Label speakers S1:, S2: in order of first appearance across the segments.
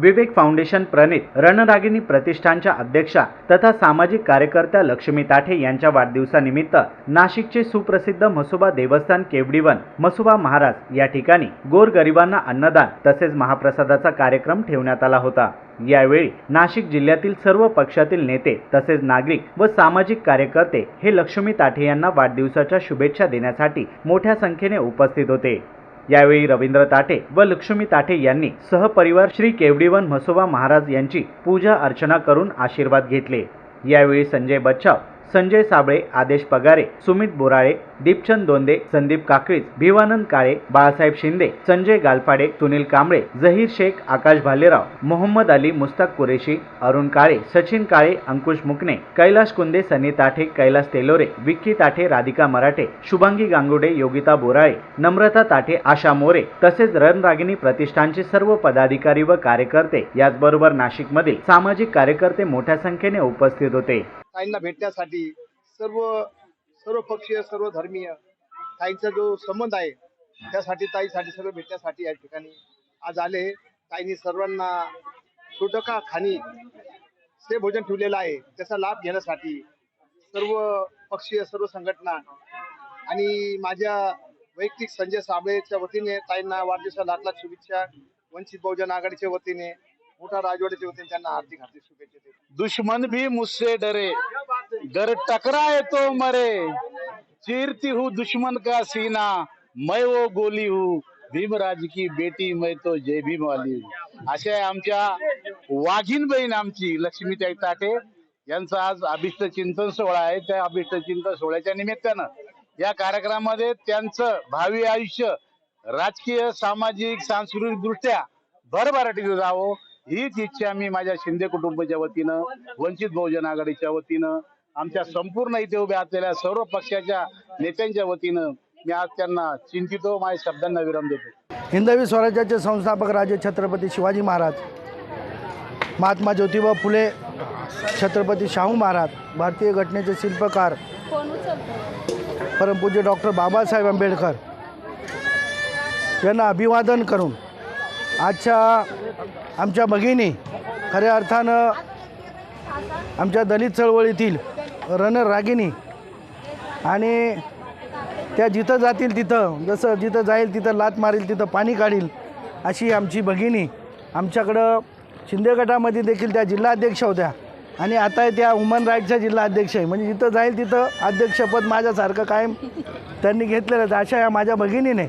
S1: विवेक foundation प्रणित रणरागिनी प्रतिष्ठानच्या अध्यक्षा तथा सामाजिक कार्यकर्त्या लक्ष्मी ताठे यांच्या वाढदिवसानिमित्त नाशिकचे सुप्रसिद्ध मसोबा देवस्थान केवडीवन मसोबा महाराज या ठिकाणी गोरगरिबांना अन्नदान तसेच महाप्रसादाचा कार्यक्रम ठेवण्यात आला होता. यावेळी नाशिक जिल्ह्यातील सर्व पक्षातील नेते तसेच नागरिक व सामाजिक कार्यकर्ते हे लक्ष्मी ताठे यांना वाढदिवसाच्या शुभेच्छा देण्यासाठी मोठ्या संख्येने उपस्थित होते. यावेळी रवींद्र ताठे व लक्ष्मी ताठे यांनी सहपरिवार श्री केवडीवन म्हसोबा महाराज यांची पूजा अर्चना करून आशीर्वाद घेतले. यावेळी संजय बच्चाव संजय साबळे आदेश पगारे सुमित बोराळे दीपचंद दोंदे संदीप काकळीज भिवानंद काळे बाळासाहेब शिंदे संजय गालफाडे सुनील कांबळे जहीर शेख आकाश भालेराव मोहम्मद अली मुस्ताक कुरेशी अरुण काळे सचिन काळे अंकुश मुकणे कैलाश कुंदे सनी ताठे कैलास तेलोरे विक्की ताठे राधिका मराठे शुभांगी गांगुडे योगिता बोराळे नम्रता ताठे आशा मोरे तसेच रणरागिणी प्रतिष्ठानचे सर्व पदाधिकारी व कार्यकर्ते याचबरोबर नाशिकमधील सामाजिक कार्यकर्ते मोठ्या संख्येने उपस्थित होते.
S2: ताईंना भेटण्यासाठी सर्व सर्व पक्षीय सर्व धर्मीय ताईंचा जो संबंध आहे त्यासाठी ताईसाठी सर्व भेटण्यासाठी या ठिकाणी आज आले ताईंनी सर्वांना छोटका खाणी ते भोजन ठेवलेलं आहे त्याचा लाभ घेण्यासाठी सर्व पक्षीय सर्व संघटना आणि माझ्या वैयक्तिक संजय साबळेच्या वतीने ताईंना वाढदिवसा लाख लाख शुभेच्छा वंचित बहुजन आघाडीच्या वतीने मोठा राजवाड्याच्या वतीने त्यांना हार्दिक हार्दिक शुभेच्छा देतो.
S3: दुश्मन भी मुझसे डरे। गर टकराए तो मरे। चीरती हूँ दुश्मन का सीना। मैं वो गोली हूँ। भीमराज की बेटी मैं तो जय भीम वाली हूँ। अशा आमच्या वाघीण बहीण आमची लक्ष्मीताई ताटे। यांचा आज अभिष्ट चिंतन सोहळा आहे. त्या अभिष्ट चिंतन सोहळ्याच्या निमित्तानं या कार्यक्रमामध्ये त्यांचं भावी आयुष्य राजकीय सामाजिक सांस्कृतिक दृष्ट्या भरभराटीत जावं. हीच इच्छा मी माझ्या शिंदे कुटुंबाच्या वतीनं वंचित बहुजन आघाडीच्या वतीनं आमच्या संपूर्ण इथे उभ्या असलेल्या सर्व पक्षाच्या नेत्यांच्या वतीनं मी आज त्यांना चिंतितो माझ्या शब्दांना विराम देतो.
S4: हिंदवी स्वराज्याचे संस्थापक राजे छत्रपती शिवाजी महाराज महात्मा ज्योतिबा फुले छत्रपती शाहू महाराज भारतीय घटनेचे शिल्पकार परमपूज्य डॉक्टर बाबासाहेब आंबेडकर यांना अभिवादन करून आजच्या आमच्या भगिनी खऱ्या अर्थानं आमच्या दलित चळवळीतील रणरागिणी आणि त्या जिथं जातील तिथं जसं जिथं जाईल तिथं लात मारील तिथं पाणी काढील अशी आमची भगिनी आमच्याकडं शिंदे गटामध्ये देखील त्या जिल्हाध्यक्ष होत्या. आणि आता त्या वुमन राईटच्या जिल्हा अध्यक्ष आहे. म्हणजे जिथं जाईल तिथं अध्यक्षपद माझ्यासारखं कायम त्यांनी घेतलेलं आहे. अशा या माझ्या भगिनीने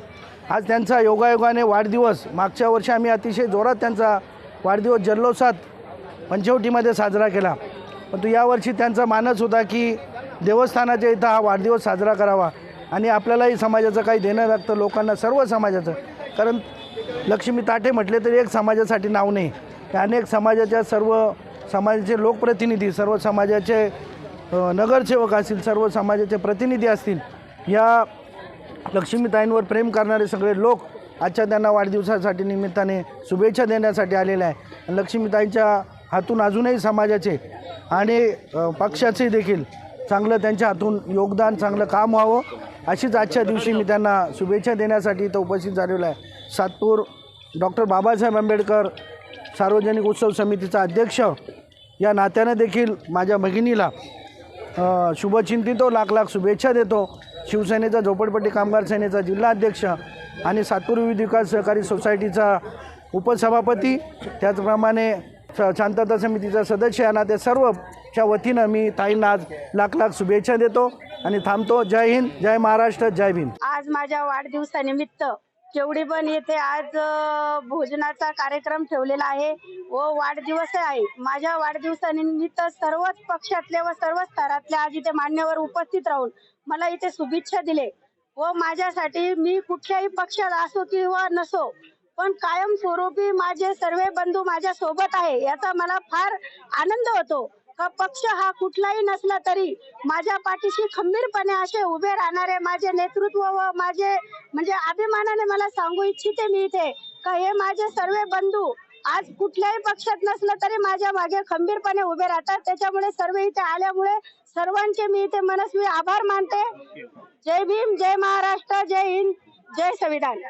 S4: आज त्यांचा योगायोगाने वाढदिवस. मागच्या वर्षी आम्ही अतिशय जोरात त्यांचा वाढदिवस जल्लोषात पंचवटीमध्ये साजरा केला. परंतु यावर्षी त्यांचा मानस होता की देवस्थानाच्या इथं हा वाढदिवस साजरा करावा आणि आपल्यालाही समाजाचं काही देणं लागतं लोकांना सर्व समाजाचं. कारण लक्ष्मी ताटे म्हटले तरी एक समाजासाठी नाव नाही. त्या अनेक समाजाच्या सर्व समाजाचे लोकप्रतिनिधी सर्व समाजाचे नगरसेवक असतील सर्व समाजाचे प्रतिनिधी असतील या लक्ष्मीताईंवर प्रेम करणारे सगळे लोक आजच्या त्यांना वाढदिवसासाठी निमित्ताने शुभेच्छा देण्यासाठी आलेले आहे लक्ष्मीताईंच्या हातून अजूनही समाजाचे आणि पक्षाचे देखील चांगलं त्यांच्या हातून योगदान चांगलं काम व्हावं अशीच आजच्या दिवशी मी त्यांना शुभेच्छा देण्यासाठी इथं उपस्थित झालेलो आहे. सातपूर डॉक्टर बाबासाहेब आंबेडकर सार्वजनिक उत्सव समितीचा अध्यक्ष या नात्यानं देखील माझ्या भगिनीला शुभचिंतितो लाख लाख शुभेच्छा देतो. शिवसेनेचा झोपडपट्टी कामगार सेनेचा जिल्हाध्यक्ष आणि सातपूर विविध विकास सहकारी सोसायटीचा उपसभापती त्याचप्रमाणे स- शांतता समितीचा सदस्य या नाते सर्वच्या वतीनं मी ताईंना आज लाख लाख शुभेच्छा देतो आणि थांबतो. जय हिंद जय महाराष्ट्र जय भीम.
S5: आज माझ्या वाढदिवसानिमित्त केवडीबन येथे आज भोजनाचा कार्यक्रम ठेवलेला आहे. व वाढदिवस आहे. माझ्या वाढदिवसानिमित्त सर्वच पक्षातल्या व सर्व स्तरातले आज इथे मान्यवर उपस्थित राहून मला इथे शुभेच्छा दिले. व माझ्यासाठी मी कुठल्याही पक्षात असो किंवा नसो पण कायम स्वरूपी माझे सर्व बंधू माझ्या सोबत आहे याचा मला फार आनंद होतो. पक्ष हा कुठलाही नसला तरी माझ्या पाठीशी खंबीरपणे असे उभे राहणारे माझे नेतृत्व व माझे म्हणजे अभिमानाने मला सांगू इच्छिते मी इथे का हे माझे सर्व बंधू आज कुठल्याही पक्षात नसलं तरी माझ्या मागे खंबीरपणे उभे राहतात. त्याच्यामुळे सर्व इथे आल्यामुळे सर्वांचे मी इथे मनस्वी आभार मानते. जय भीम जय महाराष्ट्र जय हिंद जय संविधान.